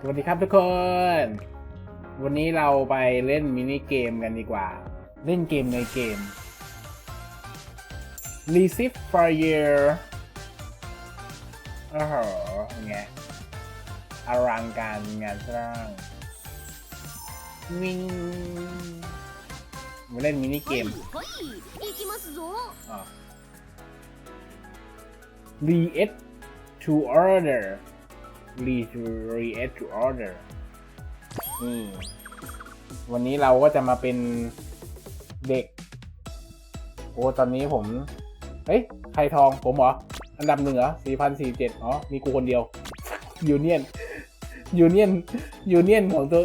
สวัสดีครับทุกคน วันนี้เราไปเล่นมินิเกมกันดีกว่า เล่นเกมในเกม Receive for Year โอ้โหไงอรังการงานสร้างมิงมาเล่นมินิเกมอ๋อ Re-Ed to Order re to react to order นี่วันนี้เราก็จะมาเป็นเด็ก โอ้ ตอนนี้ผม เฮ้ย ใครทองผมเหรอ อันดับหนึ่งเหรอสี่พันสี่เจ็ดอ๋อ มีกูคนเดียว ยูเนียน ยูเนียน ยูเนียนของตัว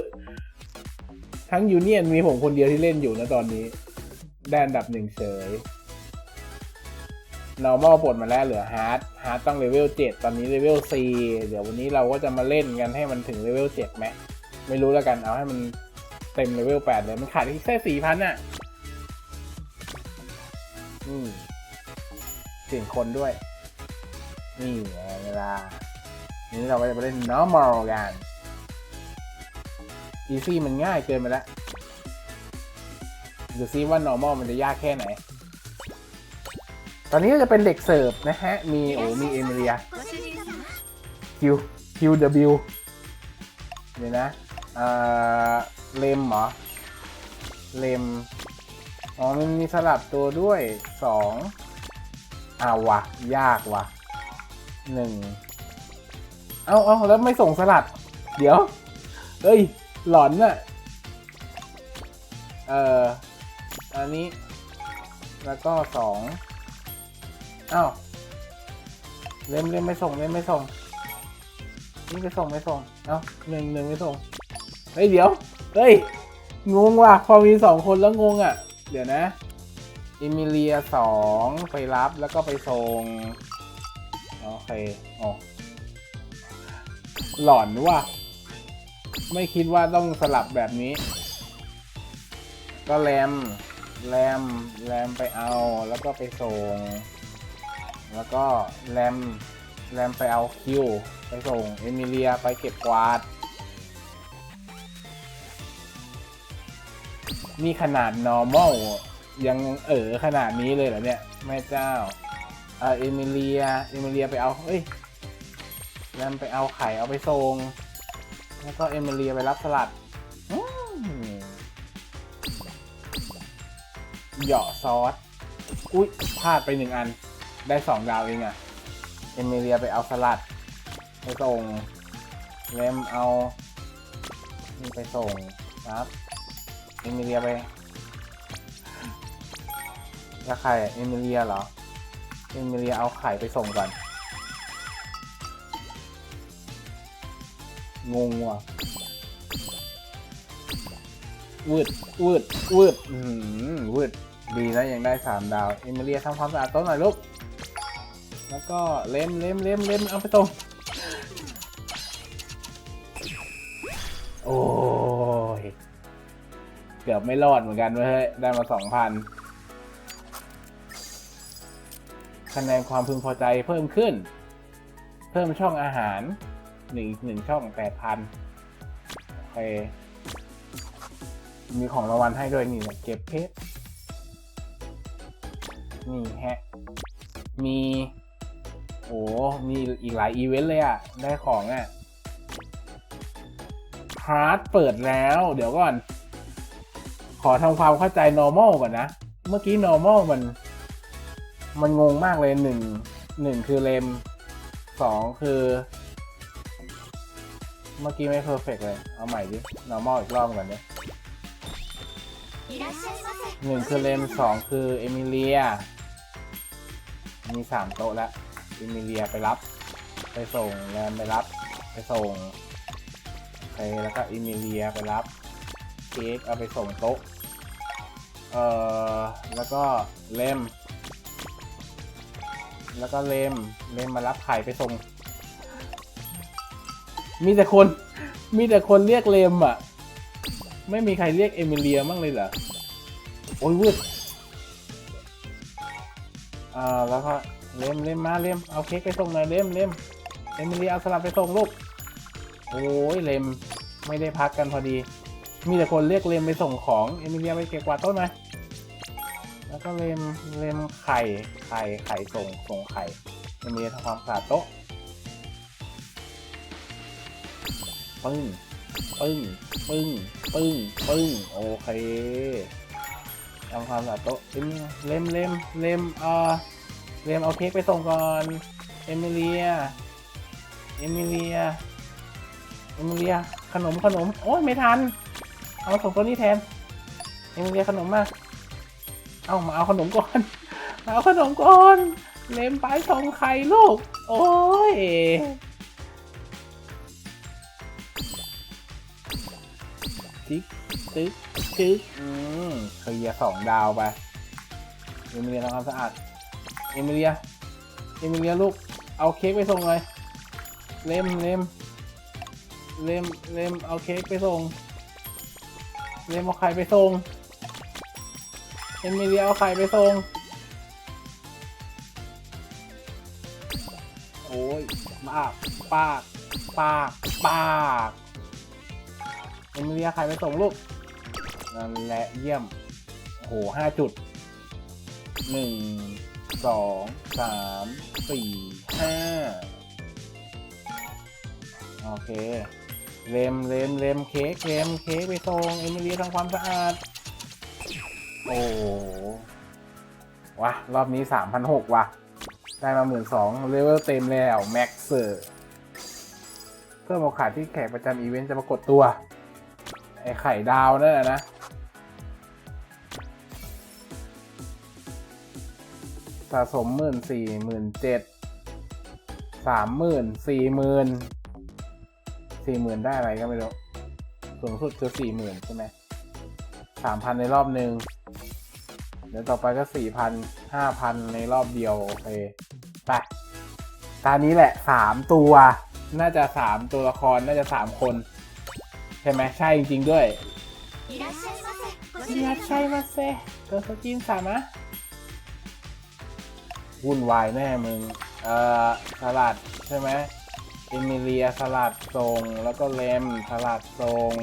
ทั้งยูเนียนมีผมคนเดียวที่เล่นอยู่นะตอนนี้ ได้อันดับหนึ่งเฉย normal ปลดมาแล้วเหลือ hard hard ต้องเลเวล7ตอนนี้เลเวล4เดี๋ยววันนี้เราก็จะมาเล่นกันให้มันถึงเลเวล7ไหมไม่รู้แล้วกันเอาให้มันเต็มเลเวล8เลยมันขาดอีกแค่สี่พันอะอืมเสียงคนด้วย นี่เวลา นี้เราก็จะมาเล่น normal กัน easy มันง่ายเกินไปแล้วดูซิว่า normal มันจะยากแค่ไหน ตอนนี้ก็จะเป็นเด็กเสิร์ฟนะฮะ มีโอ้มีเอเมิเลียคิวคิวเดี๋ยวนะเอ่อเลมเหรอ เลม อ๋อ มันมีสลับตัวด้วยสองอาวะ ยากวะหนึ่งเอาเอาแล้วไม่ส่งสลับเดี๋ยว เอ้ย หลอนอะเอออันนี้ แล้วก็สอง อ้าวเล่มเล่มไม่ส่งเล่มไม่ส่งนี่ไปส่งไม่ส่ง เอ้าหนึ่งหนึ่งไม่ส่ง เฮ้ยเดี๋ยว เฮ้ย งงว่ะ พอมีสองคนแล้วงงอะ เดี๋ยวนะอิมิเลียสองไปรับแล้วก็ไปส่ง โอเคอ๋อหลอนว่ะ ไม่คิดว่าต้องสลับแบบนี้ ก็แรม แรม แรมไปเอาแล้วก็ไปส่ง แล้วก็แรมแรมไปเอาคิว ไปส่งเอมิเลียไปเก็บกวาด นี่ขนาด normal ยังเออขนาดนี้เลยเหรอเนี่ย แม่เจ้า เออเอมิเลีย เอมิเลียไปเอา เอ้ยแรมไปเอาไข่เอาไปส่งแล้วก็เอมิเลียไปรับสลัดเหยาะซอส อุ๊ยพลาดไปหนึ่งอัน ได้สองดาวเองอะเอมิเลียไปเอาสลัด ไปส่งเลมเอานี่ไปส่งครับเอมิเลียไปแล้วใครเอมิเลียเหรอเอมิเลียเอาไข่ไปส่งก่อนงงว่ะวืดวืดวืดอืมวืดดีนะยังได้สามดาว เอมิเลียทำความสะอาดโต๊ะหน่อยลูก แล้วก็เล็มเล็มเล็มเล็มเอาไปตรงโอ้ย เกือบไม่รอดเหมือนกันเว้ย ได้มาสองพันคะแนนความพึงพอใจเพิ่มขึ้น เพิ่มช่องอาหารหนึ่งหนึ่งช่องแปดพันโอเค มีของรางวัลให้ด้วยนี่เก็บเพชรนี่ฮะ มี โอ้มีอีกหลายอีเวนต์เลยอะได้ของอะฮาร์ดเปิดแล้ว เดี๋ยวก่อน ขอทำความเข้าใจ normal ก่อนนะ เมื่อกี้ normal มัน มันงงมากเลยหนึ่งหนึ่งคือเลมสองคือ เมื่อกี้ไม่ perfect เลย เอาใหม่ดิ normal อีกรอบก่อนดิหนึ่งคือเลมสองคือเอมิเลีย มีสามโต๊ะแล้ว อมิเลียไปรับ ไปส่งแรมไปรับ ไปส่งเคแล้วก็เอมิเลียไปรับเค้กเอาไปส่งโต๊ะเอ่อแล้วก็เลมแล้วก็เลมเลมมารับไข่ไปส่ง มีแต่คนมีแต่คนเรียกเลมอะ ไม่มีใครเรียกเอมิเลียบ้างเลยเหรอ โอ้ยวืดอ่าแล้วก็ เล่มเล่มมาเล่มเอาเค้กไปส่งหน่อยเล่มเล่มเอมิเลีเอาสลัดไปส่งลูกโอ้ยเลมไม่ได้พักกันพอดี มีแต่คนเรียกเลมไปส่งของเอมิเลียไปเก็บกวาดต้นไหมแล้วก็เลมเลมไข่ไข่ไข่ส่งส่งไข่เอมิเลียทำความสะอาดโต๊ะปึ้งปึ้งปึ้งปึ้งปึ้งโอเคทำความสะอาดโต๊ะเอมิเลมเลมเลมเอ่อ เลมเอาเค้กไปส่งก่อน เอมิเลีย เอมิเลีย เอมิเลีย ขนมขนม โอ้ยไม่ทัน เอาส่งตัวนี้แทน เอมิเลียขนมมา เอามาเอาขนมก่อน มาเอาขนมก่อน เลมไปส่งไข่ลูก โอ้ยจิ๊กจิ๊กจิ๊กอืมเคลียร์สองดาวไปเอมิเลียทำความสะอาด เอมิเลีย เอมิเลียลูก เอาเค้กไปส่งเลย เลมเลมเลมเลมเอาเค้กไปส่ง เลมเอาไข่ไปส่ง เอมิเลียเอาไข่ไปส่ง โอ้ยปากปากปากปากเอมิเลียไข่ไปส่งลูก นั่นแหละเยี่ยมโอ้โหห้าจุดหนึ่ง สองสามสี่ห้าโอเคเลมเลมเลมเค้กเลมเค้กไปส่งเอมิลียทำความสะอาด โอ้ว้ารอบนี้สามพันหกว่ะ ได้มาหมื่นสองเลเวลเต็มแล้ว แม็กเซอร์เพิ่มโอกาสที่แขกประจำอีเวนต์จะปรากฏตัว ไอไข่ดาวนั่นแหละนะ สะสมหมื่นสี่หมื่นเจ็ดสามหมื่นสี่หมื่นสี่หมื่นได้อะไรก็ไม่รู้สูงสุดคือสี่หมื่นใช่ไหมสามพันในรอบหนึ่งเดี๋ยวต่อไปก็สี่พันห้าพันในรอบเดียว โอเคไปตอนนี้แหละสามตัว น่าจะสามตัวละครน่าจะสามคน ใช่ไหมใช่จริง ๆ ด้วยอิรัชัมาเซอิรัชัตัวสกินสามนะ วุ่นวายแน่มึง เอ่อสลัดใช่ไหมเอมิเลียสลัดทรง แล้วก็เลมสลัดทรง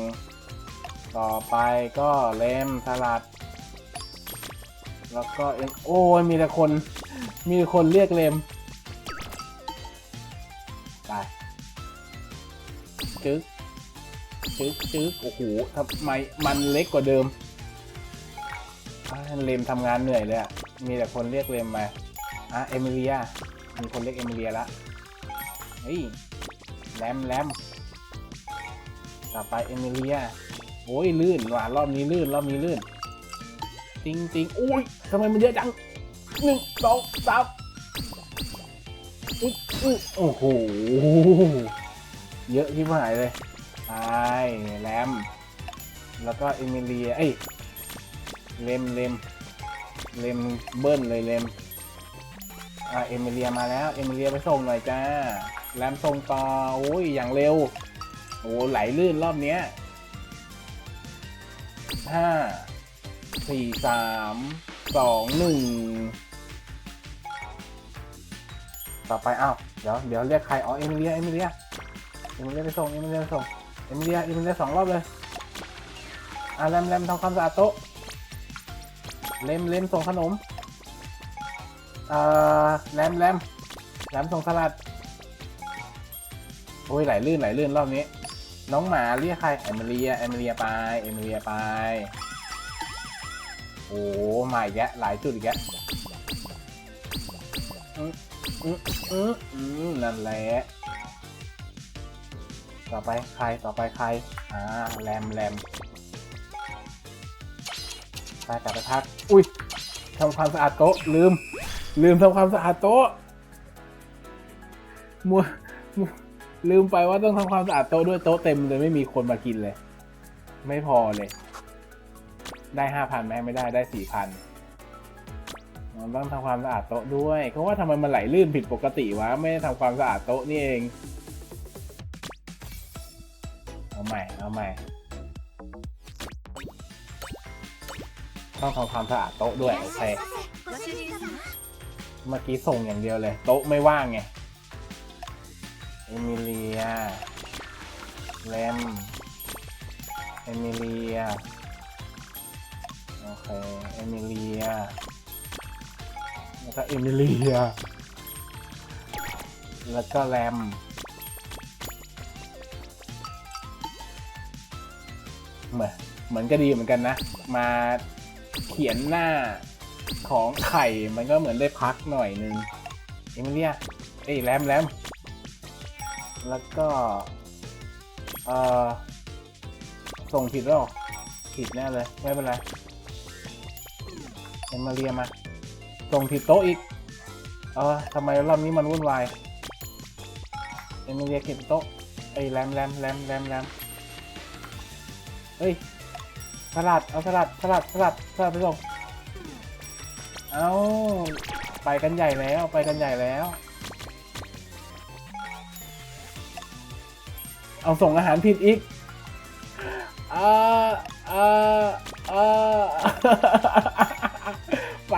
ต่อไปก็เลมสลัด แล้วก็เอ็มโอ้ยมีแต่คน มีแต่คนเรียกเลมไปจึ๊กจึ๊กจึ๊กโอ้โหทำไมมันเล็กกว่าเดิมเลมทำงานเหนื่อยเลยอะมีแต่คนเรียกเลมมา อะเอมิเลียมีคนเรียกเอมิเลียละเฮ้ยแรมแรมต่อไปเอมิเลียโอ้ยลื่นว่ะรอบนี้ลื่นรอบนี้ลื่นจริงจริงอุ้ยทำไมมันเยอะจังหนึ่งสองสามอุ๊ยโอ้โหเยอะที่หายเลยใช่แรมแล้วก็เอมิเลียเอ้ยเลมเลมเลมเบิ้ลเลยเลม อ่าเอมิเลียมาแล้ว เอมิเลียไปส่งหน่อยจ้าแรมส่งต่อโอ้ยอย่างเร็ว โอ้ไหลลื่นรอบเนี้ยห้าสี่สามสองหนึ่งต่อไปอ้าวเดี๋ยวเดี๋ยวเรียกใครอ๋อเอมิเลียเอมิเลียเอมิเลียไปส่งเอมิเลียไปส่งเอมิเลียเอมิเลียสองรอบเลยอะแรมแรมทำความสะอาดโต๊ะเลมเลมส่งขนม เอ่อแรมแรมแรมส่งสลัด โอ้ยไหลลื่นไหลลื่นรอบนี้ น้องหมาเรียกใครเอมิเลียเอมิเลียไปเอมิเลียไป โอ้มาอีกแล้วหลายจุดอีกแล้วอืมอืมอืมอืมนั่นแหละต่อไปใครต่อไปใครอ่าแรมแรมไปกลับไปพัก อุ้ยทำความสะอาดโต๊ะลืม ลืมทำความสะอาดโต๊ะมัวลืมไปว่าต้องทำความสะอาดโต๊ะด้วยโต๊ะเต็มเลยไม่มีคนมากินเลย ไม่พอเลย ได้ห้าพันไหมไม่ได้ได้สี่พันต้องทำความสะอาดโต๊ะด้วยเพราะว่าทำไมมันไหลลื่นผิดปกติวะไม่ได้ทำความสะอาดโต๊ะนี่เองเอาใหม่เอาใหม่ต้องทำความสะอาดโต๊ะด้วยโอเค เมื่อกี้ส่งอย่างเดียวเลย โต๊ะไม่ว่างไง เอมิเลียแรมเอมิเลีย โอเค เอมิเลีย แล้วก็เอมิเลีย แล้วก็แรมเหมือนเหมือนก็ดีเหมือนกันนะ มาเขียนหน้า ของไข่มันก็เหมือนได้พักหน่อยนึงเอมิเลียเอ้ยแรมแรมแล้วก็ เอ่อ ส่งผิดหรอผิดแน่เลย ไม่เป็นไรเอมิเลียมา ส่งผิดโต๊ะอีก เออทำไมรอบนี้มันวุ่นวายเอมิเลียเก็บโต๊ะไอ้แรมแรมแรมแรมแรมเฮ้ยสลัด เอาสลัดสลัดสลัดสลัดไปส่ง เอาไปกันใหญ่แล้วไปกันใหญ่แล้ว เอาส่งอาหารผิดอีกอ่าอ่าอ่าไป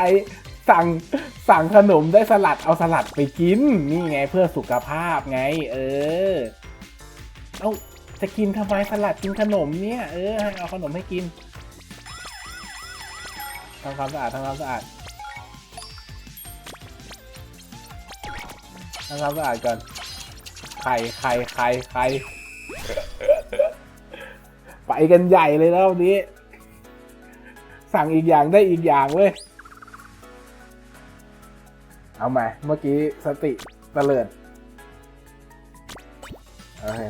สั่งสั่งขนมได้สลัดเอาสลัดไปกิน นี่ไงเพื่อสุขภาพไง เออ เอาจะกินทำไมสลัดกินขนมเนี่ย เออให้เอาขนมให้กินทำความสะอาดทำความสะอาด ทำความสะอาดก่อนไข่ไข่ไข่ไข่ไปกันใหญ่เลยแล้ววันนี้ สั่งอีกอย่างได้อีกอย่างเว้ย เอาใหม่เมื่อกี้สติเตลิดโอเค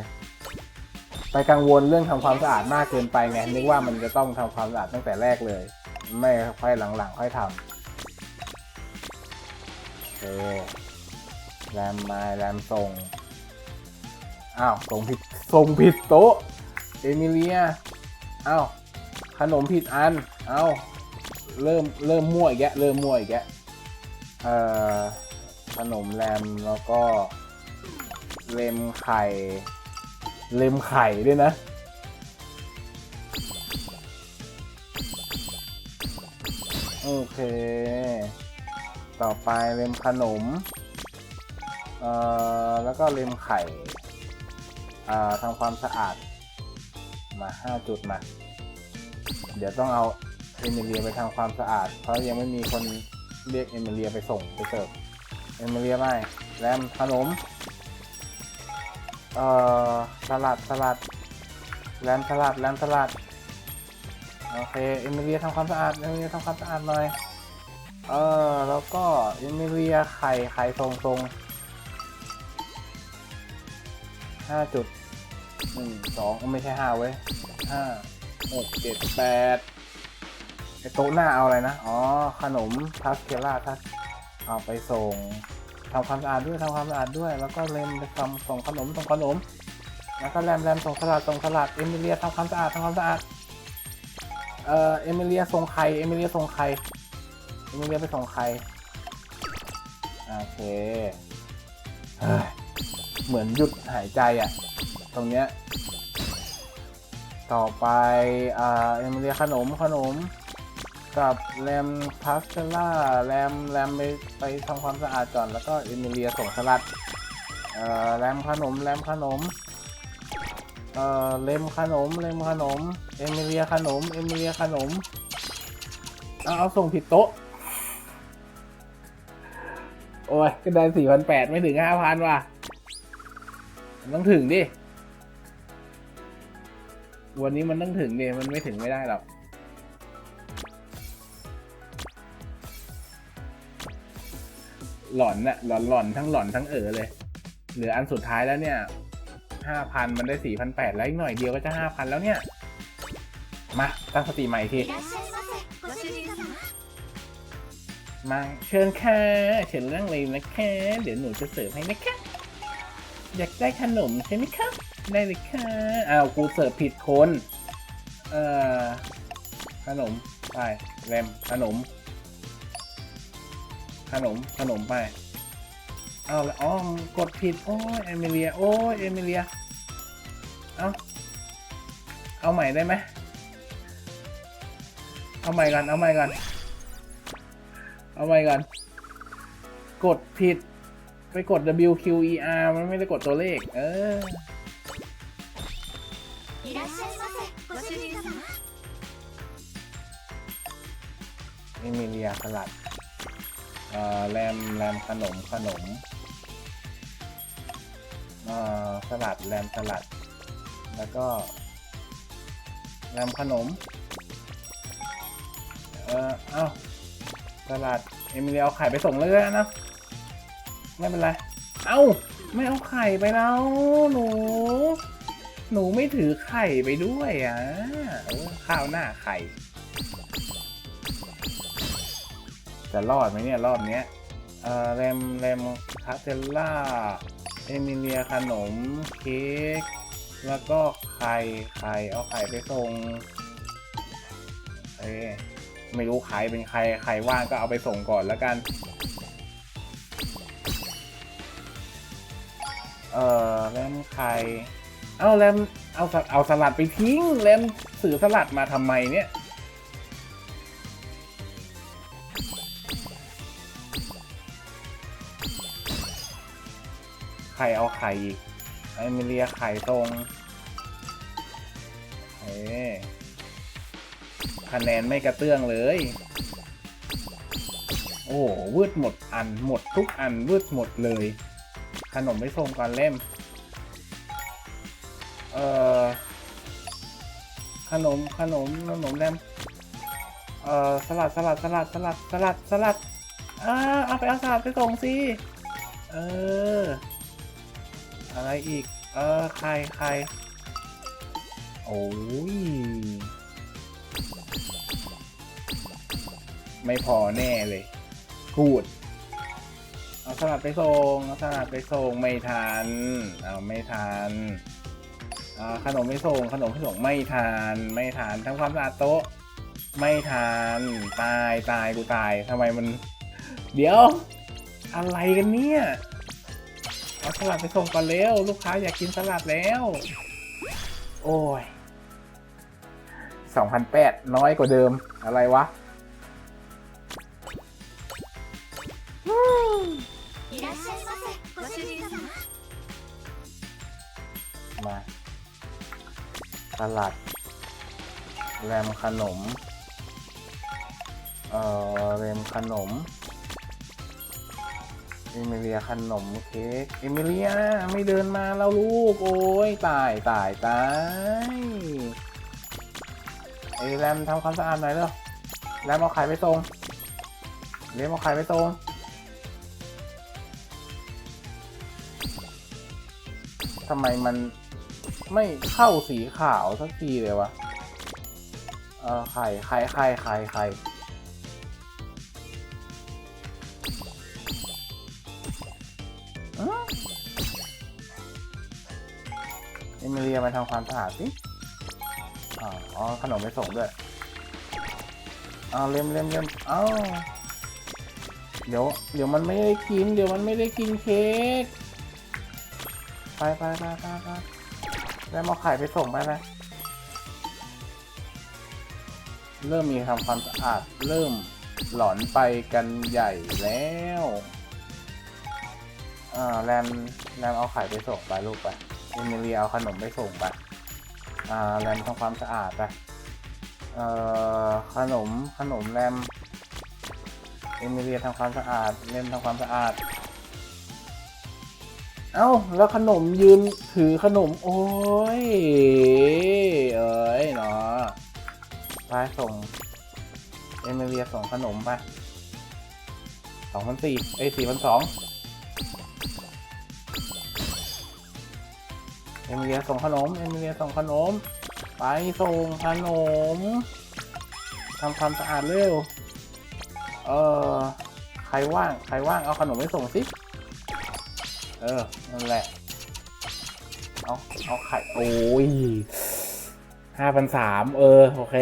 ไปกังวลเรื่องทำความสะอาดมากเกินไปไงนึกว่ามันจะต้องทำความสะอาดตั้งแต่แรกเลย ไม่ค่อยหลังๆ ค่อยทำโอเค แรมมาแรมส่ง อ้าว ส่งผิด ส่งผิดโต๊ะ เอมิเลีย อ้าว ขนมผิดอัน อ้าว เริ่ม เริ่มมั่วอีกแกเริ่มมั่วอีกแกเอ่อ ขนมแรมแล้วก็ เลมไข่ เลมไข่ด้วยนะโอเค ต่อไปเลมขนม เอ่อแล้วก็เลมไข่อ่าทำความสะอาด มาห้าจุดมา เดี๋ยวต้องเอาเอมิเลียไปทำความสะอาด เพราะยังไม่มีคนเรียกเอมิเลียไปส่งไปเสิร์ฟเอมิเลียไม่แรมขนมเอ่อสลัดสลัดแรมสลัดแรมสลัดโอเคเอมิเลียทำความสะอาดเอมิเลียทำความสะอาดหน่อยเออแล้วก็เอมิเลียไข่ไข่ทรงทรง ห้าจุดหนึ่งสองไม่ใช่ห้าเว้ยห้าหกเจ็ดแปดไอโต๊ะหน้าเอาอะไรนะ อ๋อ ขนมพาสเคล่าทัสเอาไปส่งทำความสะอาดด้วยทำความสะอาดด้วย แล้วก็เลมไปทำส่งขนมส่งขนม แล้วก็แรมแรมส่งสลัดส่งสลัดเอมิเลียทำความสะอาดทำความสะอาด เอ่อ เอมิเลียส่งไข่ เอมิเลียส่งไข่ เอมิเลียไปส่งไข่ โอเค เหมือนหยุดหายใจอะ ตรงเนี้ย ต่อไปอ่าเอมเลียขนมขนม กับแรมพาสเทล่าแรมแรมไปไปทำความสะอาดก่อน แล้วก็เอมิเลียส่งสลัดเอ่อแรมขนมแรมขนมเอ่อเลมขนมเลมขนม เอมิเลียขนม เอมิเลียขนม เอาเอาส่งผิดโต๊ะ โอ้ยก็ได้สี่พันแปดไม่ถึงห้าพันว่ะ ต้องถึงดิ วันนี้มันต้องถึงดิ มันไม่ถึงไม่ได้หรอกหลอนน่ะหลอนหลอนทั้งหลอนทั้งเออเลย เหลืออันสุดท้ายแล้วเนี่ยห้าพันมันได้สี่พันแปดแล้วอีกหน่อยเดียวก็จะห้าพันแล้วเนี่ย มาตั้งสติใหม่ทีมาเชิญค่ะเชิญเรื่องเลยนะคะ เดี๋ยวหนูจะเสิร์ฟให้นะคะ อยากได้ขนมใช่ไหมคะได้เลยค่ะอ้าวกูเสิร์ฟผิดคน เอ่อ ขนม ไปแรมขนม ขนม ขนมไปเอาละอ๋อกดผิด โอ้ยเอมิเลีย โอ้ยเอมิเลีย เอาเอาใหม่ได้ไหมเอาใหม่กัน เอาใหม่กัน เอาไว้ก่อนกดผิด ไปกด W Q E R มันไม่ได้กดตัวเลข เออนี่มีเรียสลัดแรมแรมขนมขนมสลัดแรมสลัด แล้วก็แรมขนม เอ่อเอ้าสลัด เอมิเลียเอาไข่ไปส่งเลยนะ ไม่เป็นไร เอ้า ไม่เอาไข่ไปแล้วหนู หนูไม่ถือไข่ไปด้วยอะข้าวหน้าไข่ จะรอดไหมเนี่ยรอบเนี้ยเอ่อแรมแรมคาเทลล่า เอมิเลียขนม เค้ก แล้วก็ไข่ ไข่ เอาไข่ไปส่งเอ้ยไม่รู้ใครเป็นใคร ใครว่างก็เอาไปส่งก่อนแล้วกัน อ่อแรมไข่เอาแรมเอาสเอาสลัดไปทิ้งแรมสื่อสลัดมาทำไมเนี่ยไข่เอาไข่อีกไอมิเลียไข่ตรงเอ้คะแนนไม่กระเตื้องเลย โอ้โหวืดหมดอันหมดทุกอันวืดหมดเลย ขนมไม่ส่งก่อนเล่ม เอ่อ ขนมขนมขนมแรมเอ่อสลัดสลัดสลัดสลัดสลัดสลัดอ่าเอาไปเอาสลัดไปส่งสิ เออ อะไรอีก เออใครใครโอ้ย ไม่พอแน่เลยพูด สลัดไปส่งสลัดไปส่งไม่ทันเอาไม่ทันขนมไม่ส่งขนมไม่ส่งไม่ทันไม่ทันทำความสะอาดโต๊ะ ไม่ทันตายตายกูตายทำไมมัน เดี๋ยว อะไรกันเนี่ยเอาสลัดไปส่งก่อนเร็วลูกค้าอยากกินสลัดแล้ว โอ้ยสองพันแปดน้อยกว่าเดิมอะไรวะ มาสลัด แรมขนม เอ่อแรมขนมเอมิเลียขนมเค้กเอมิเลียไม่เดินมาแล้วลูก โอ้ยตายตายตายไอแรมทำความสะอาดหน่อยเร็วแรมเอาไข่ไปส่งเรมเอาไข่ไปส่งทำไมมัน ไม่เข้าสีขาวสักทีเลยวะเออไข่ไข่ไข่ไข่ไข่อื้อเอมิเลียมาทำความสะอาดสิอ๋อ ขนมไปส่งด้วยอ้าเล็มเล็มเล็มเอ้าเดี๋ยว เดี๋ยวมันไม่ได้กิน เดี๋ยวมันไม่ได้กินเค้ก ไปไปไปไปไป แล้วมาไข่ไปส่งไปไปเริ่มมีทำความสะอาดเริ่มหลอนไปกันใหญ่แล้วอ่าแรมแรมเอาไข่ไปส่งไปลูกไปเอมิเลียเอาขนมไปส่งไปอ่าแรมทำความสะอาดไปเอ่อขนมขนมแรมเอมิเลียทำความสะอาดเรมทำความสะอาด เอ้า แล้วขนมยืนถือขนม โอ้ย เอ้ยเนาะไปส่ง เอมิเลียส่งขนมไปสองพันสี่เอ้สี่พันสองเอมิเลียส่งขนม เอมิเลียส่งขนม ไปส่งขนมทำความสะอาดเร็ว เออใครว่าง ใครว่าง เอาขนมไปส่งสิ เออ นั่นแหละ เอา เอาไข่ โอ้ยห้าพันสาม เออ โอเค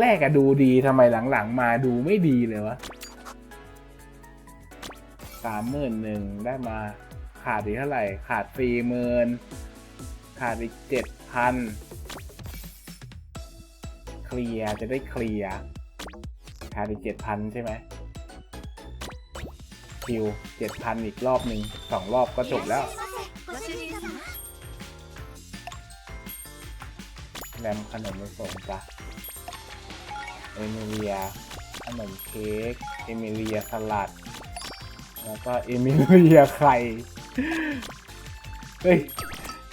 แรก ๆอะดูดีทำไมหลัง ๆ มาดูไม่ดีเลยวะสามหมื่นหนึ่งได้มาขาดอีกเท่าไหร่ ขาดสี่หมื่นขาดอีกเจ็ดพันเคลียร์จะได้เคลียร์ขาดอีกเจ็ดพันใช่ไหม คิวเจ็ดพันอีกรอบหนึ่งสองรอบก็จบแล้ว แรมขนมผสมจ้ะเอมิเลียขนมเค้กเอมิเลียสลัด แล้วก็เอมิเลียไข่เฮ้ย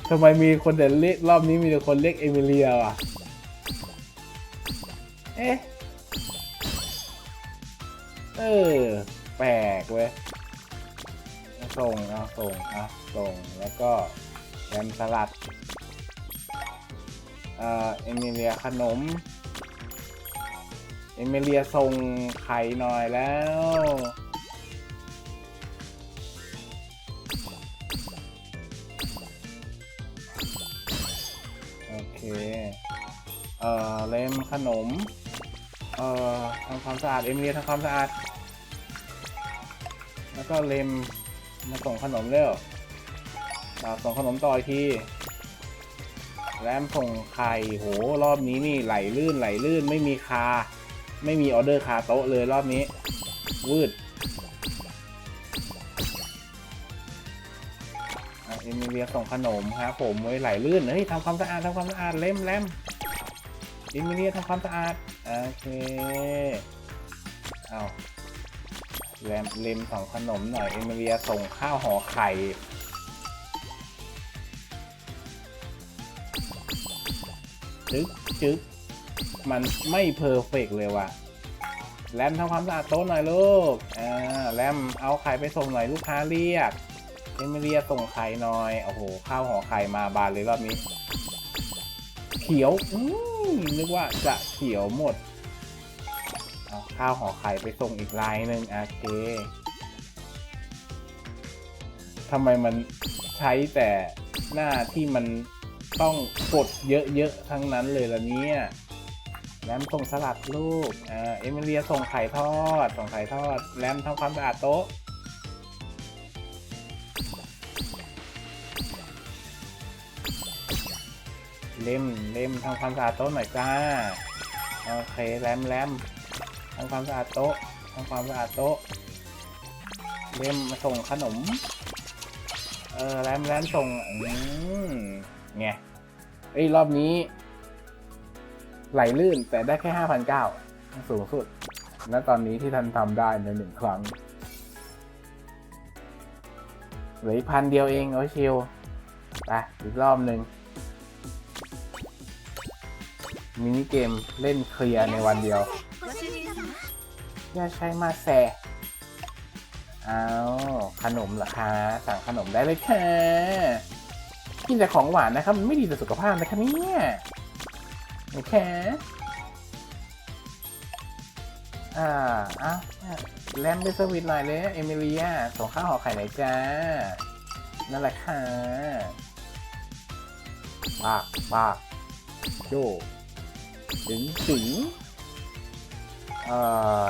ทำไมมีคนแต่เล็กรอบนี้มีแต่คนเล็กเอมิเลียว่ะ เอ๊ะ เออ แปลกเว้ยส่งเอาส่งเอาส่งแล้วก็แรมสลัด เอ่อเอมิเลียขนม เอมิเลียส่งไข่หน่อยแล้วโอเค เอ่อ เลมขนม เอ่อทำความสะอาด เอมิเลียทำความสะอาด แล้วก็เลมมาส่งขนมเร็วอ่าส่งขนมต่ออีกทีแรมส่งไข่โหรอบนี้นี่ไหลลื่นไหลลื่นไม่มีคา ไม่มีออเดอร์คาโต๊ะเลยรอบนี้วืดเอ็มเลียส่งขนมครับผมไว้ไหลลื่นเฮ้ยทำความสะอาดทำความสะอาดเล่มแรมเอมิเลียทำความสะอาดโอเคเอา แรมเลมส่งขนมหน่อย เอมิเลียส่งข้าวห่อไข่ จึ๊กจึ๊กมันไม่เพอร์เฟกเลยว่ะ แรมทำความสะอาดโต๊ะหน่อยลูก อ่า แรมเอาไข่ไปส่งหน่อยลูกค้าเรียก เอมิเลียส่งไข่หน่อย โอ้โห ข้าวห่อไข่มาบานเลยรอบนี้ เขียว อืมนึกว่าจะเขียวหมด เอาข้าวห่อไข่ไปส่งอีกลายหนึ่งโอเคทำไมมันใช้แต่หน้าที่มันต้องกดเยอะๆทั้งนั้นเลยละเนี่ยแรมส่งสลัดลูกอ่าเอมิเลียส่งไข่ทอด ส่งไข่ทอด แรมทำความสะอาดโต๊ะ เล่มเล่มทำความสะอาดโต๊ะหน่อยจ้า โอเค แรมแรม ทำความสะอาดโต๊ะทำความสะอาดโต๊ะเล่มมาส่งขนม เออแรมแรมส่ง อืมไงไอ้รอบนี้ ไหลลื่นแต่ได้แค่ห้าพันเก้าสูงสุด ณ ตอนนี้ที่ท่านทำได้ในหนึ่งครั้งหลือพันเดียวเองโอ้ชิวไปอีกรอบหนึ่งมินิเกมเล่นเคลียร์ในวันเดียว ย่าใช้มาแสเอาขนมเหรอคะ สั่งขนมได้เลยค่ะ กินแต่ของหวานนะครับ มันไม่ดีต่อสุขภาพนะคะเนี่ยโอเคอ่าอะแลมไปสวิตหน่อยเลยเอมิเลียส่งข้าวห่อไข่ไหนจ้า นั่นแหละค่ะปากปากโจถึงถึงเอ่อ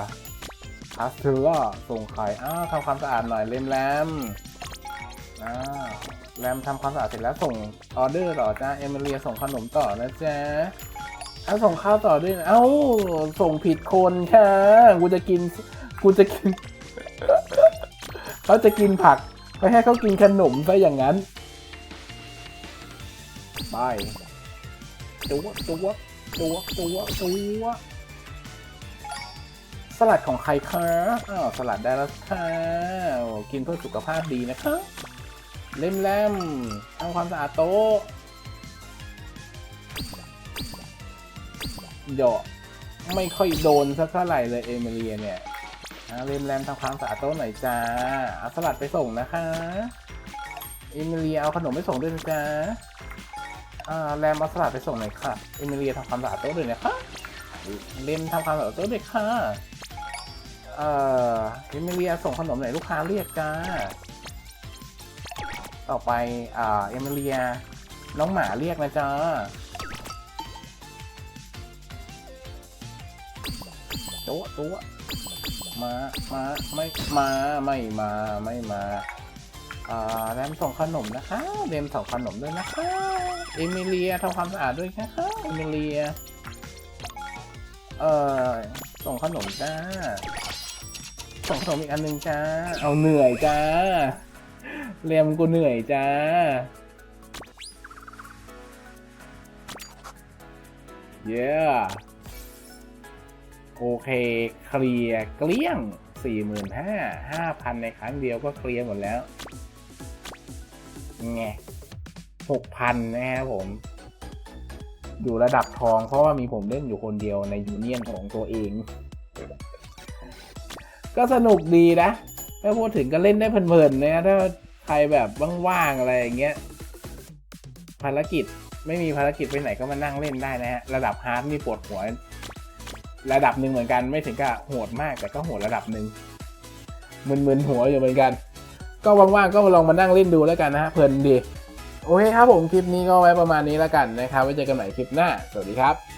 พาสเทลล่าส่งไข่อ้าวทำความสะอาดหน่อยเลมแรมอ่าแรมทำความสะอาดเสร็จแล้วส่งออเดอร์ต่อจ้าเอมิเลียส่งขนมต่อนะจ๊ะอ้าวส่งข้าวต่อด้วยนะเอ้าส่งผิดคนค่ะกูจะกินกูจะกินเขาจะกินผักไม่ให้เขากินขนมซะอย่างนั้นไปตัวตัวตัวตัวตัว ลัดของใครคะอ้าวสลัดได้แล้วค่ะกินเพื่อสุขภาพดีนะคะเล่มแลมทำความสะอาดโต๊ะเดาะไม่ค่อยโดนสักเท่าไหร่เลยเอมิเลียเนี่ยอ่าเล่มแลมทำความสะอาดโต๊ะหน่อยจ้าเอาสลัดไปส่งนะคะเอมิเลียเอาขนมไปส่งด้วยนะจ๊ะอ่าแรมเอาสลัดไปส่งหน่อยค่ะเอมิเลียทำความสะอาดโต๊ะด้วยนะคะเลมทำความสะอาดโต๊ะด้วยค่ะ เอ่อเอมิเลียส่งขนมหน่อยลูกค้าเรียกจ้า ต่อไปอ่าเอมิเลีย น้องหมาเรียกนะจ๊ะโต๊ะโต๊ะมา มา ไม่มา ไม่มา ไม่มา อ่าแรมส่งขนมนะคะเรมส่งขนมด้วยนะคะ เอมิเลียทำความสะอาดด้วยนะคะ เอมิเลีย เอ่อ ส่งขนมจ้า ส่งขนมอีกอันหนึ่งจ้า เอาเหนื่อยจ้าเรียมกูเหนื่อยจ้า เย้โอเค เคลียร์เกลี้ยงสี่หมื่นห้าห้าพันในครั้งเดียวก็เคลียร์หมดแล้วไงหกพันนะครับผม อยู่ระดับทองเพราะว่ามีผมเล่นอยู่คนเดียวในยูเนียนของตัวเอง ก็สนุกดีนะ ถ้าพูดถึงก็เล่นได้เพลินๆนะถ้าใครแบบว่างๆอะไรอย่างเงี้ย ภารกิจไม่มีภารกิจไปไหนก็มานั่งเล่นได้นะฮะ ระดับฮาร์ดนี่ปวดหัว ระดับหนึ่งเหมือนกันไม่ถึงกับโหดมากแต่ก็โหดระดับหนึ่งมึนๆหัวอยู่เหมือนกัน ก็ว่างๆก็ลองมานั่งเล่นดูแล้วกันนะฮะเพลินดี โอเคครับผมคลิปนี้ก็ไว้ประมาณนี้แล้วกันนะครับไว้เจอกันใหม่คลิปหน้า สวัสดีครับ